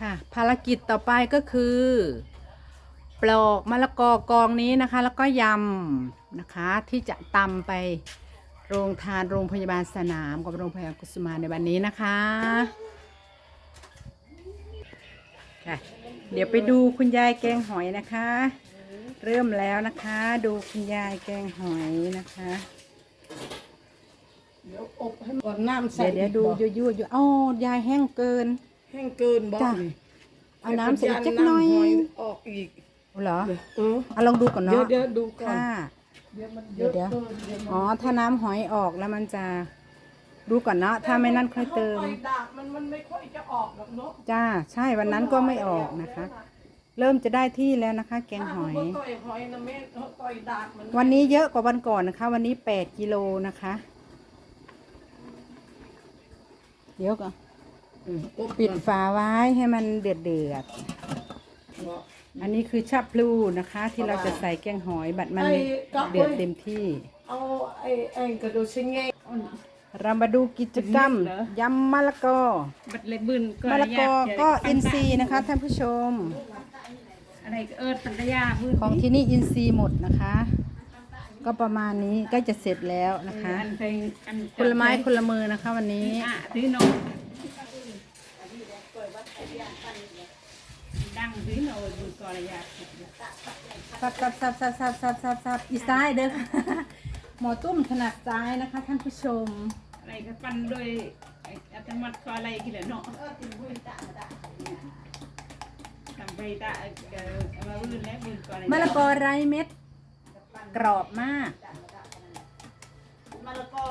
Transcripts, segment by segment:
ค่ะ ภารกิจต่อไปก็คือปลอกมะละกอกองนี้นะคะ แล้วก็ยำนะคะที่จะตำไปโรงทานโรงพยาบาลสนามกับโรงพยาบาลกุสุมานในวันนี้นะคะค่ะเดี๋ยวไปดูคุณยายแกงหอยนะคะ เริ่มแล้วนะคะ ดูคุณยายแกงหอยนะคะเดี๋ยวอบให้ก่อนน้ำใส่เดี๋ยวเดี๋ยวดูยั่วๆอยู่อ้อยายแห้งเกิน แห้งเกินบ่จ้ะ นี่เอาน้ำใส่อีกจักหน่อยำหออกอีกเหรอเออเอาลองดูก่อนเดี๋ยวเนาะเดี๋ยวดูก่อนค่ะ เดี๋ยวมันเยเดี๋ยวอะเดี๋ยว เกินเดี๋ยวมันอ๋อ ถ้าน้ำหอยออกแล้วมันจะดูก่อนเนาะ ถ้าไม่นั่นค่อยเติมข้าไปดากมันมันไม่ค่อยจะออกหรอกเนาะจ้า ใช่ วันนั้นก็ไม่ออกนะคะ เริ่มจะได้ที่แล้วนะคะ แกงหอย ถ้าเขาต่อยหอยนะแม่เขาต่อยดากมันวันนี้เยอะกว่าวันก่อนนะคะ วันนี้แปดกิโลนะคะ เดี๋ยวก็อืมอบ ปิดฝาไว้ให้มันเดือดเดือดเนาะๆอันนี้คือชับพลูนะคะ ที่เราจะใส่แกงหอยบัดมันไอ้ก๊อกเดือดเว้ยเต็มที่ เอาไอ้ไอ้กระดูกชิงไงเรามาดูกิจกรรมเหรอยำมะละกอบัดเลยบืนก็มะละกอก็อินทรีย์นะคะท่านผู้ชม อะไรก็เอิดปัญญาบืนของที่นี่อินทรีย์หมดนะคะ ก็ประมาณนี้ใกล้จะเสร็จแล้วนะคะอันเพลงอันคนละไม้คนละมือนะคะวันนี้ อะถือน้องดังถือน้องบืนก็ระยะสับสับสับสับสับสับสับสับอีซ้ายเด้อหมอตุ้มถนัดซ้ายนะคะ ท่านผู้ชม อะไรก็ปั้นด้วยอัตมัดก็อะไรกี่แหละเนาะทำไปตาเอ่อมาบืนแล้วบืนก็อะไรมะละกอไร้เม็ด กรอบมากมะละกอ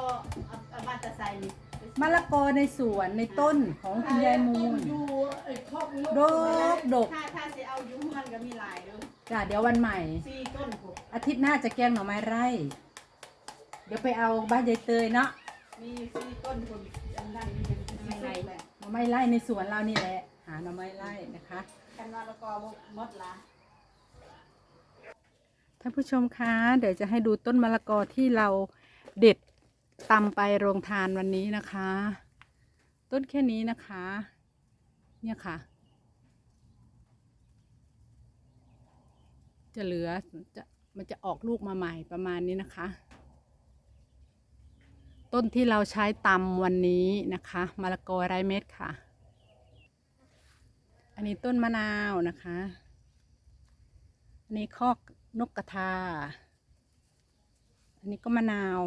เอาเอามาแต่ใส่นี่มะละกอในสวนในต้นของคุณยายมูลอยู่ไอ้ครอบ ดกดกถ้าถ้าสิเอาอยู่มันก็มีหลายเด้อจ้ะเดี๋ยววันใหม่ สี่ต้นพุอาทิตย์หน้าจะแกงหน่อไม้ไร่ เดี๋ยวไปเอาบ้านยายเตยเนาะมีสี่ต้นพุอันนั้นเป็นสี่ต้นแหละหน่อไม้ไร่ในสวนเรานี่แหละ หาหน่อไม้ไร่นะคะ กันมะละกอบ่หมดละท่านผู้ชมคะเดี๋ยวจะให้ดูต้นมะละกอที่เราเด็ดตำไปโรงทานวันนี้นะคะ ต้นแค่นี้นะคะ เนี่ยค่ะ จะเหลือจะมันจะออกลูกมาใหม่ประมาณนี้นะคะ ต้นที่เราใช้ตำวันนี้นะคะมะละกอไร้เม็ดค่ะ อันนี้ต้นมะนาวนะคะ อันนี้คอกนกกระทา อันนี้ก็มะนาว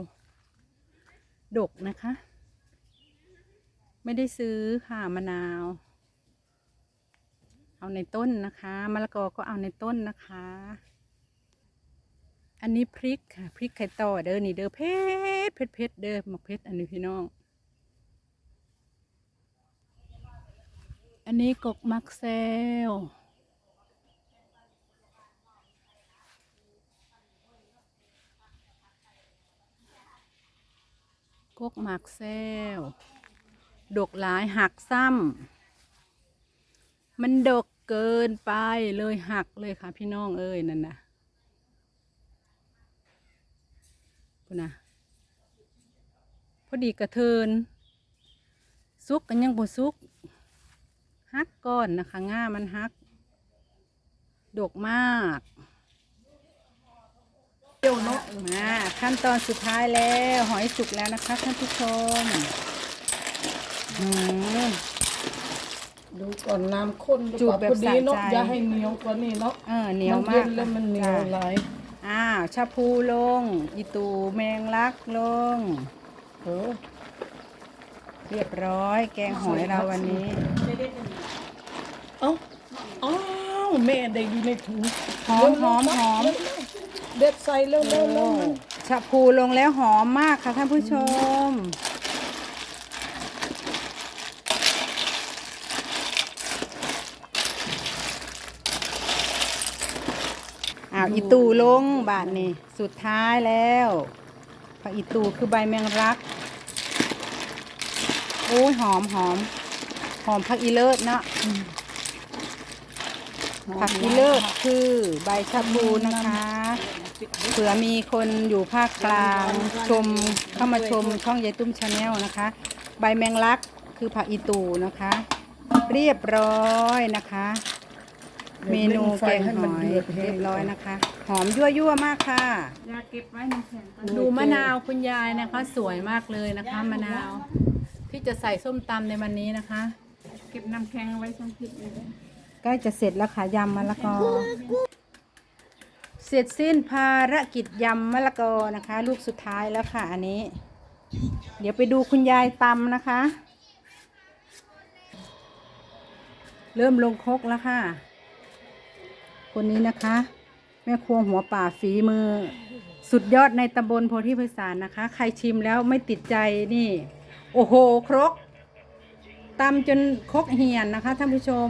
ดกนะคะ ไม่ได้ซื้อค่ะมะนาว เอาในต้นนะคะมะละกอก็เอาในต้นนะคะ อันนี้พริกค่ะพริกไข่ต่อเด้อนี่เด้อเผ็ดเผ็ดเผ็ดเด้อหมกเผ็ดอันนี้พี่น้อง อันนี้กกมักเซลกกหมากแซวดกหลายหักซ้ำ มันดกเกินไปเลยหักเลยค่ะ พี่น้องเอ้ยนั่นนะพูดนะพอดีกระเทินซุกกันยังบ่ซุกฮักก้อนนะคะง่ามันฮัก ดกมากเดี๋ยวเนาะมาขั้นตอนสุดท้ายแล้ว หอยสุกแล้วนะคะท่านผู้ชมอืม ดูก่อนน้ำข้นหรือจูบเปล่าแบบพอดีเนาะสะใจ อย่าให้เหนียวกว่านี้เนาะเออเหนียวมากนแล้วมันเหนียวจ้ะหลายอ้าวชาพูลงอีตูแมงลักลง เออเรียบร้อย แกงหอยเราวันนี้ เอ้าอ้าวแม่ได้อยู่ในถุงหอมหอมหอม เด็ดใส่เร็วๆเร็วโอ้ชาพูลงแล้วหอมมากค่ะท่านผู้ชม อ้าวอีตูลงบาทนี่สุดท้ายแล้วผักอีตูคือใบแมงรัก โอ้ยหอมหอมหอมผักอีเลิศเนาะผักอีเลิศคือใบชะพูนะคะเผื่อมีคนอยู่ภาคกลางชมเข้ามาชมช่องยายตุ้มชาแนลนะคะ ใบแมงลักคือผักอีตูนะคะ เรียบร้อยนะคะ เมนูแกงให้หมันอยเดือดให้เรียบร้อยนะคะ หอมยั่วยั่วๆมากค่ะยาเก็บไว้ในแข็งก่อนดูมะนาวคุณยายนะคะ สวยมากเลยนะคะ มะนาว ที่จะใส่ส้มตำในวันนี้นะคะ เก็บน้ำแข็งเอาไว้ช่องพิษเลยเด้อใกล้จะเสร็จแล้วค่ะยำมะละกอ เสร็จสิ้นภารกิจยำมะละกอนะคะ ลูกสุดท้ายแล้วค่ะ อันนี้ เดี๋ยวไปดูคุณยายตำนะคะ เริ่มลงครกแล้วค่ะ คนนี้นะคะ แม่ครัวหัวป่าฝีมือ สุดยอดในตำบลโพธิพิสารนะคะ ใครชิมแล้วไม่ติดใจนี่ โอ้โห ครกตำจนครกเหียนนะคะท่านผู้ชม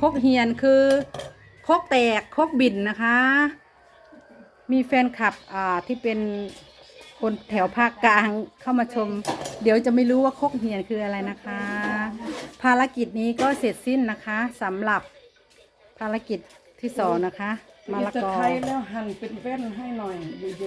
ครกเหียนคือครกแตกครกบินนะคะ มีแฟนคลับอ่าที่เป็นคนแถวภาคกลางเข้ามาชม เดี๋ยวจะไม่รู้ว่าครกเหียนคืออะไรนะคะ ภารกิจนี้ก็เสร็จสิ้นนะคะสำหรับ ภารกิจที่สองนะคะมะละกอไทยแล้วหั่นเป็นแว่นให้หน่อยเยอะๆ